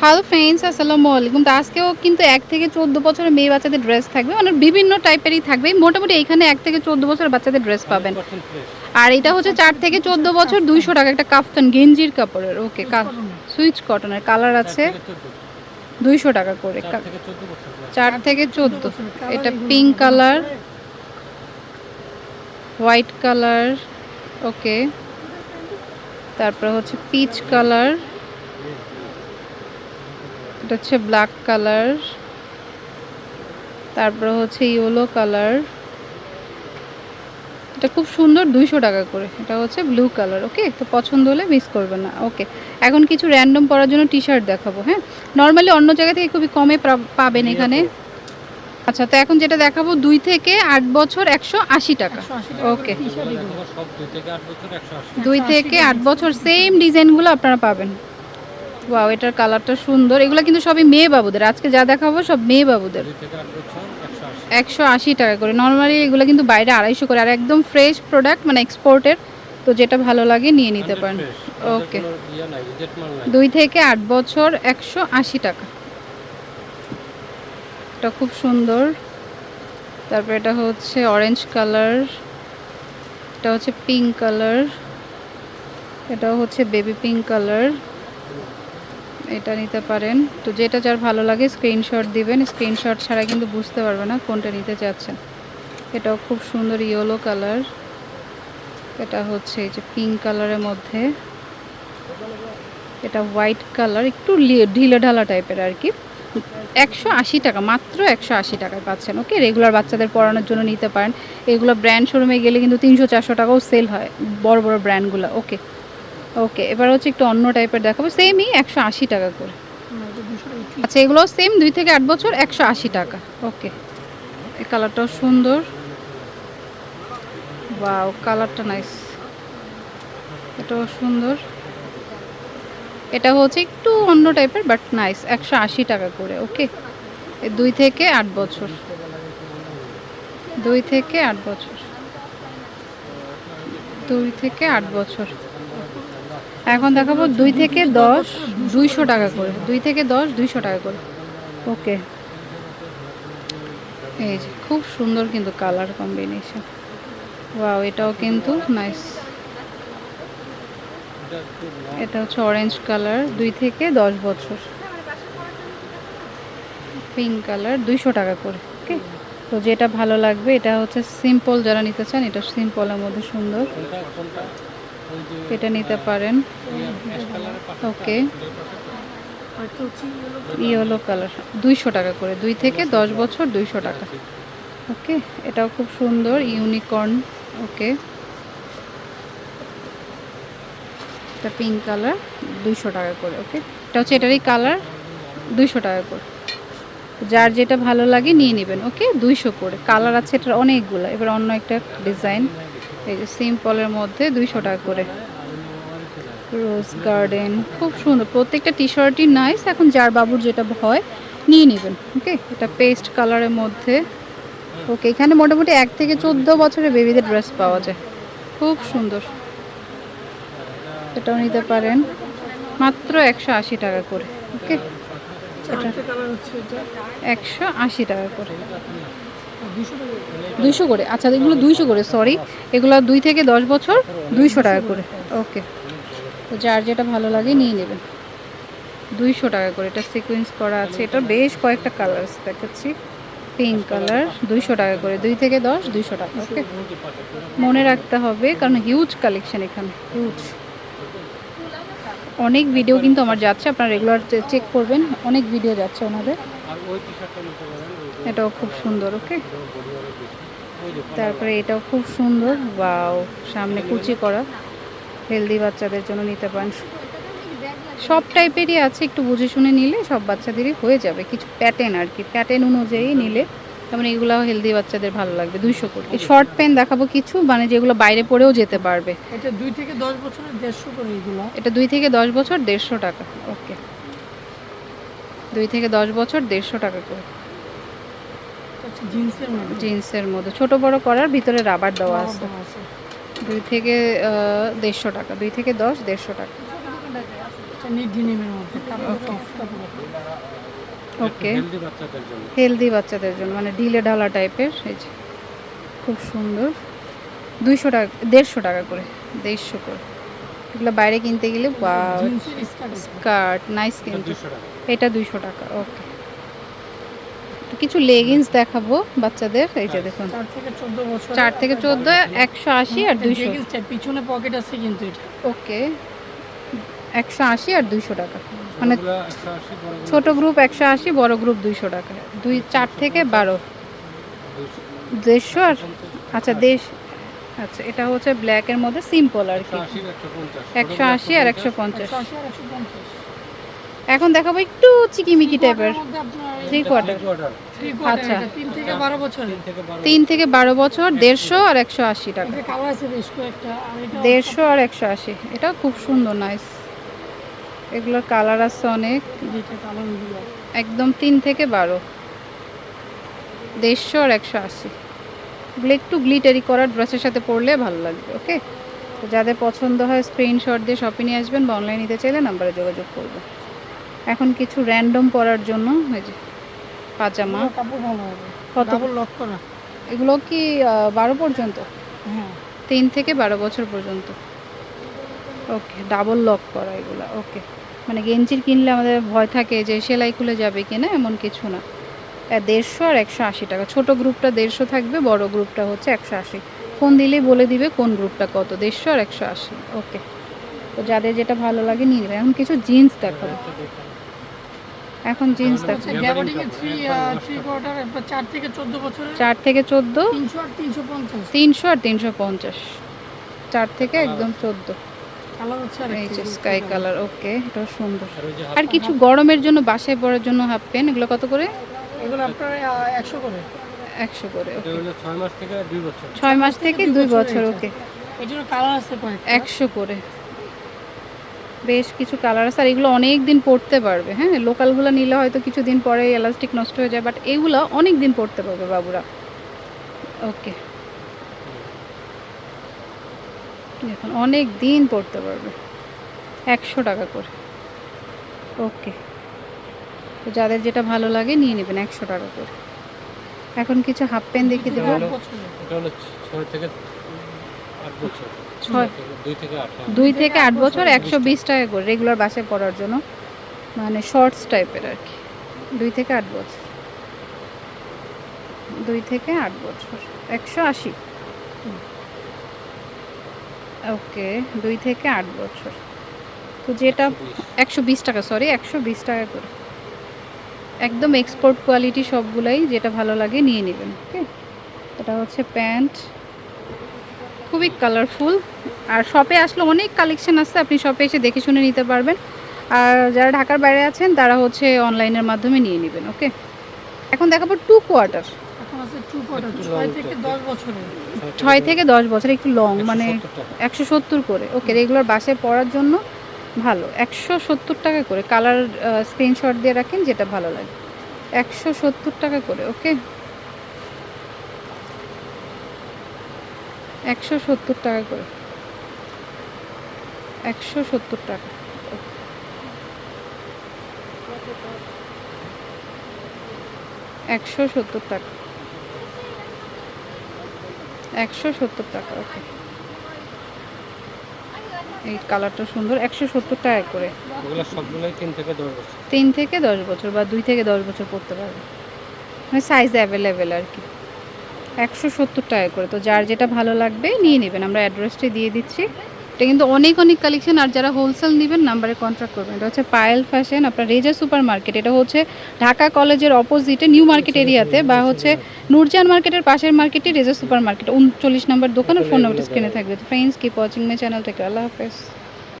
Hello friends আসসালামু আলাইকুম। তো আজকেও কিন্তু এক থেকে চোদ্দ বছরের মেয়ে বাচ্চাদের ড্রেস থাকবে। মানে বিভিন্ন টাইপেরই থাকবে। মোটামুটি এখানে এক থেকে চোদ্দ বছরের বাচ্চাদের ড্রেস পাবেন। আর এটা হচ্ছে চার থেকে চোদ্দ বছর দুইশো টাকা একটা কাফতান গেঞ্জির কাপড়ের। ওকে সুইচ কটনের কালার আছে। দুইশো টাকা করে চার থেকে চোদ্দ। এটা pink colour white colour okay তারপর হচ্ছে পিচ কালার এটা হচ্ছে ব্ল্যাক কালার তারপর হচ্ছে ইয়েলো কালার এটা খুব সুন্দর দুইশো টাকা করে। এটা হচ্ছে ব্লু কালার ওকে তো পছন্দ হলে মিস করবে না ওকে এখন কিছু র্যান্ডম পরার জন্য টি শার্ট দেখাবো হ্যাঁ? নর্মালি অন্য জায়গা থেকে খুবই কমে পাবেন এখানে। আচ্ছা তো এখন যেটা দেখাবো দুই থেকে আট বছর একশো আশি টাকা। ওকে সব দুই থেকে আট বছর একশো আশি। দুই থেকে আট বছর সেম ডিজাইনগুলো আপনারা পাবেন। ওয়াও এটার কালারটা সুন্দর। এগুলো কিন্তু সবই মেয়ে বাবুদের। আজকে যা দেখাবো সব মেয়ে বাবুদের। একশো আশি। টাকা করে। নর্মালি এগুলো কিন্তু বাইরে আড়াইশো করে। আর একদম ফ্রেশ প্রোডাক্ট মানে এক্সপোর্টের তো যেটা ভালো লাগে নিয়ে নিতে পারেন। ওকে দুই থেকে আট বছর একশো আশি টাকা। এটা খুব সুন্দর। তারপর এটা হচ্ছে অরেঞ্জ কালার এটা হচ্ছে পিঙ্ক কালার এটা হচ্ছে বেবি পিঙ্ক কালার এটা নিতে পারেন। তো যেটা যার ভালো লাগে স্ক্রিনশট দিবেন। স্ক্রিনশট ছাড়া কিন্তু বুঝতে পারবে না কোনটা নিতে চাচ্ছেন। এটাও খুব সুন্দর ইয়েলো কালার এটা হচ্ছে এই যে পিঙ্ক কালারের মধ্যে। এটা হোয়াইট কালার একটু ঢিলে ঢালা টাইপের আর কি। একশো আশি টাকা, মাত্র একশো আশি টাকায় পাচ্ছেন ওকে রেগুলার বাচ্চাদের পড়ানোর জন্য নিতে পারেন। এগুলো ব্র্যান্ড শোরুমে গেলে কিন্তু তিনশো চারশো টাকাও সেল হয়, বড় বড় ব্র্যান্ডগুলো ওকে ওকে এবার হচ্ছে একটু অন্য টাইপের দেখাবো। সেমই একশো আশি টাকা করে। আচ্ছা এগুলো সেম দুই থেকে আট বছর, একশো আশি টাকা। ওকে এই কালারটাও সুন্দর। বাও কালারটা নাইস এটাও সুন্দর। এটা হচ্ছে একটু অন্য টাইপের বাট নাইস একশো আশি টাকা করে। ওকে দুই থেকে আট বছর। দুই থেকে আট বছর। দুই থেকে আট বছর। এখন দেখাবো দুই থেকে দশ দুইশো টাকা করে। দুই থেকে দশ দুইশো টাকা করে। ওকে। এই যে, খুব সুন্দর কিন্তু কালার কম্বিনেশন। ওয়াও, এটাও কিন্তু নাইস। এটা হচ্ছে অরেঞ্জ কালার, দুই থেকে দশ বছর। পিঙ্ক কালার, দুইশো টাকা করে। ওকে। তো যেটা ভালো লাগবে, এটা হচ্ছে সিম্পল যারা নিতে চান, এটা সিম্পলের মধ্যে সুন্দর। এটা নিতে পারেন। ওকে। Yellow colour. দুইশো টাকা করে। দুই থেকে দশ বছর দুইশো টাকা। ওকে, এটাও খুব সুন্দর, ইউনিকর্ন। ওকে। এটা পিঙ্ক কালার, দুইশো টাকা করে। ওকে। এটা হচ্ছে এটারই কালার, দুইশো টাকা করে। যার যেটা ভালো লাগে নিয়ে নেবেন। ওকে, দুইশো করে। কালার আছে এটার অনেকগুলো। এবার অন্য একটা ডিজাইন। এই যে সিম্পলের মধ্যে দুইশো টাকা করে। রোজ গার্ডেন খুব সুন্দর। প্রত্যেকটা টি শার্টই নাইস এখন যার বাবুর যেটা হয় নিয়ে নেবেন ওকে এটা পেস্ট কালারের মধ্যে। ওকে এখানে মোটামুটি এক থেকে চোদ্দ বছরের বেবিদের ড্রেস পাওয়া যায়। খুব সুন্দর। এটাও নিতে পারেন। মাত্র একশো আশি টাকা করে ওকে একশো আশি টাকা করে। দুইশো করে? আচ্ছা এগুলো দুইশো করে সরি এগুলো দুই থেকে দশ বছর, দুইশো টাকা করে। ওকে তো যার যেটা ভালো লাগে নিয়ে নেবেন দুইশো টাকা করে, এটা সিকোয়েন্স করা আছে। এটা বেশ কয়েকটা কালার দেখাচ্ছি। পিঙ্ক কালার দুইশো টাকা করে। দুই থেকে দশ, দুইশো টাকা ওকে মনে রাখতে হবে, কারণ হিউজ কালেকশন এখানে। হিউজ অনেক ভিডিও কিন্তু আমার যাচ্ছে, আপনারা রেগুলার চেক করবেন। অনেক ভিডিও যাচ্ছে ওনাদের। এটাও খুব সুন্দর ওকে? তারপরে এটাও খুব সুন্দর বাও সামনে কুচি করা। হেলদি বাচ্চাদের জন্য নিতে পারেন। সব টাইপেরই আছে একটু বুঝে শুনে নিলে সব বাচ্চাদেরই হয়ে যাবে। কিছু প্যাটার্ন আর কি প্যাটার্ন অনুযায়ী নিলে যেমন এগুলো হেলদি বাচ্চাদের ভালো লাগবে দুইশো করে। এই শর্ট প্যান্ট দেখাবো কিছু মানে যেগুলো বাইরে পরেও যেতে পারবে। এটা দুই থেকে দশ বছরের দেড়শো করে এগুলো। এটা দুই থেকে দশ বছর দেড়শো টাকা ওকে। দুই থেকে দশ বছর দেড়শো টাকা করে। জিন্সের মধ্যে? জিন্সের মধ্যে। ছোট বড় করার ভিতরে রাবার দেওয়া আছে। দুই থেকে দেড়শো টাকা। দুই থেকে দশ দেড়শো টাকা। ওকে হেলদি বাচ্চাদের জন্য। হেলদি বাচ্চাদের জন্য মানে ঢিলে ঢালা টাইপের এই যে। খুব সুন্দর। দুইশো টাকা দেড়শো টাকা করে দেড়শো করে। এগুলো বাইরে কিনতে গেলে স্কার্ট নাইস কিন্তু। এটা দুইশো টাকা ওকে কিছু লেগিংস দেখাবো বাচ্চাদের এই যে দেখুন। চার থেকে চোদ্দ একশো আশি আর দুইশো। পিছনে পকেট আছে কিন্তু এটা। ওকে একশো আশি আর দুইশো টাকা। মানে ছোট গ্রুপ একশো আশি বড় গ্রুপ দুইশো টাকা। দুই চার থেকে বারো। দেড়শো আর আচ্ছা দেশ আচ্ছা এটা হচ্ছে ব্ল্যাকের মধ্যে সিম্পল আর কি। একশো আশি আর একশো পঞ্চাশ একশো আশি আর একশো পঞ্চাশ এখন দেখাবো একটু চিকিমিকি টাইপের three quarter quarter three quarter আচ্ছা। তিন থেকে বারো বছর। তিন থেকে বারো তিন থেকে বারো বছর। দেড়শো আর একশো আশি টাকা। এটা কালার আছে বেশ কয়েকটা আর এটা দেড়শো আর একশো আশি। এটা খুব সুন্দর নাইস এগুলোর কালার আছে অনেক। যেটা কালারগুলো একদম তিন থেকে বারো। দেড়শো আর একশো আশি। এগুলো একটু গ্লিটারি করার ড্রেসের সাথে পরলে ভালো লাগবে ওকে তো যাদের পছন্দ হয় স্ক্রিনশট দিয়ে শপে নিয়ে আসবেন বা অনলাইন নিতে চাইলে নাম্বারে যোগাযোগ করবেন। এখন কিছু র্যান্ডম পরার জন্য এই যে পাজামা কত? ডাবল লক করা। এগুলো কি বারো পর্যন্ত? হ্যাঁ। তিন থেকে বারো বছর পর্যন্ত। ওকে ডাবল লক করা এগুলো ওকে মানে গেঞ্জির কিনলে আমাদের ভয় থাকে যে সেলাই খুলে যাবে কিনা এমন কিছু না। দেড়শো আর একশো আশি টাকা। ছোট গ্রুপটা দেড়শো থাকবে বড় গ্রুপটা হচ্ছে একশো আশি। ফোন দিলেই বলে দিবে কোন গ্রুপটা কত দেড়শো আর একশো আশি। ওকে তো যাদের যেটা ভালো লাগে নিয়ে নেবে। এখন কিছু জিন্স দেখাবো। এখন জিন্স থ্রি চার থেকে চোদ্দ বছরের? চার থেকে চোদ্দ? তিনশো আর তিনশো পঞ্চাশ। আর তিনশো পঞ্চাশ। চার থেকে একদম চোদ্দ। কালার হচ্ছে আর এই যে স্কাই কালার ওকে এটা সুন্দর। আর কিছু গরমের জন্য বাসায় পরার জন্য হাফ প্যান্ট এগুলো কত করে? এগুলো আপনার একশো করে। একশো করে এটা ওকে হলো ছয় মাস থেকে দুই বছর। ওকে এর জন্য কালার আছে কয়েকটা। একশো করে। বেশ কিছু কালার আছে আর এগুলো অনেক দিন পরতে পারবে হ্যাঁ? লোকালগুলো নিলে হয়তো কিছুদিন পরে এলাস্টিক নষ্ট হয়ে যায় বাট এগুলো অনেক দিন পরতে পারবে বাবুরা। ওকে দেখুন অনেক দিন পরতে পারবে। একশো টাকা করে। ওকে তো যাদের যেটা ভালো লাগে নিয়ে নেবেন একশো টাকা করে। এখন কিছু হাফ প্যান্ট দেখিয়ে দেবো। আট এটা হলো ছয় থেকে আট বছর। ছয় দুই থেকে আট। দুই থেকে আট বছর একশো বিশ টাকা করে রেগুলার বাসে পড়ার জন্য। মানে শর্টস টাইপের আর কি। দুই থেকে আট বছর। দুই থেকে আট বছর। একশো আশি। ওকে দুই থেকে আট বছর। তো যেটা একশো বিশ টাকা সরি একশো বিশ টাকা করে। একদম এক্সপোর্ট কোয়ালিটি সবগুলাই যেটা ভালো লাগে নিয়ে নেবেন ওকে এটা হচ্ছে প্যান্ট খুবই কালারফুল আর শপে আসলে অনেক কালেকশন আছে আপনি শপে এসে দেখে শুনে নিতে পারবেন। আর যারা ঢাকার বাইরে আছেন তারা হচ্ছে অনলাইনের মাধ্যমে নিয়ে নেবেন ওকে এখন দেখাবো টু কোয়ার্টার থেকে দশ ছয় থেকে দশ বছর একটু লং মানে একশো সত্তর করে ওকে রেগুলার বাসে পড়ার জন্য ভালো। একশো সত্তর টাকা করে কালার স্ক্রিনশট দিয়ে রাখেন যেটা ভালো লাগে। একশো সত্তর টাকা করে ওকে একশো সত্তর টাকা করে। একশো সত্তর টাকা। একশো সত্তর টাকা। একশো সত্তর টাকা ওকে। এই কালারটা সুন্দর একশো সত্তর টাকা করে। তিন থেকে দশ বছর। বা দুই থেকে দশ বছর পড়তে পারবে। মানে সাইজ অ্যাভেলেবেল আর কি। একশো সত্তর টাকা করে। তো যার যেটা ভালো লাগবে নিয়ে নেবেন। আমরা অ্যাড্রেসটি দিয়ে দিচ্ছি। এটা কিন্তু অনেক অনেক কালেকশন আর যারা হোলসেল নেবেন নাম্বারে কন্ট্যাক্ট করবেন। এটা হচ্ছে পায়েল ফ্যাশন আপনার রেজা সুপার মার্কেট এটা হচ্ছে ঢাকা কলেজের অপোজিটে নিউ মার্কেট এরিয়াতে বা হচ্ছে নূরজান মার্কেটের পাশের মার্কেটে রেজা সুপার মার্কেট উনচল্লিশ নম্বর দোকান আর ফোন নাম্বারটা স্ক্রিনে থাকবে friends keep watching my channel থেকে আল্লাহ হাফেজ।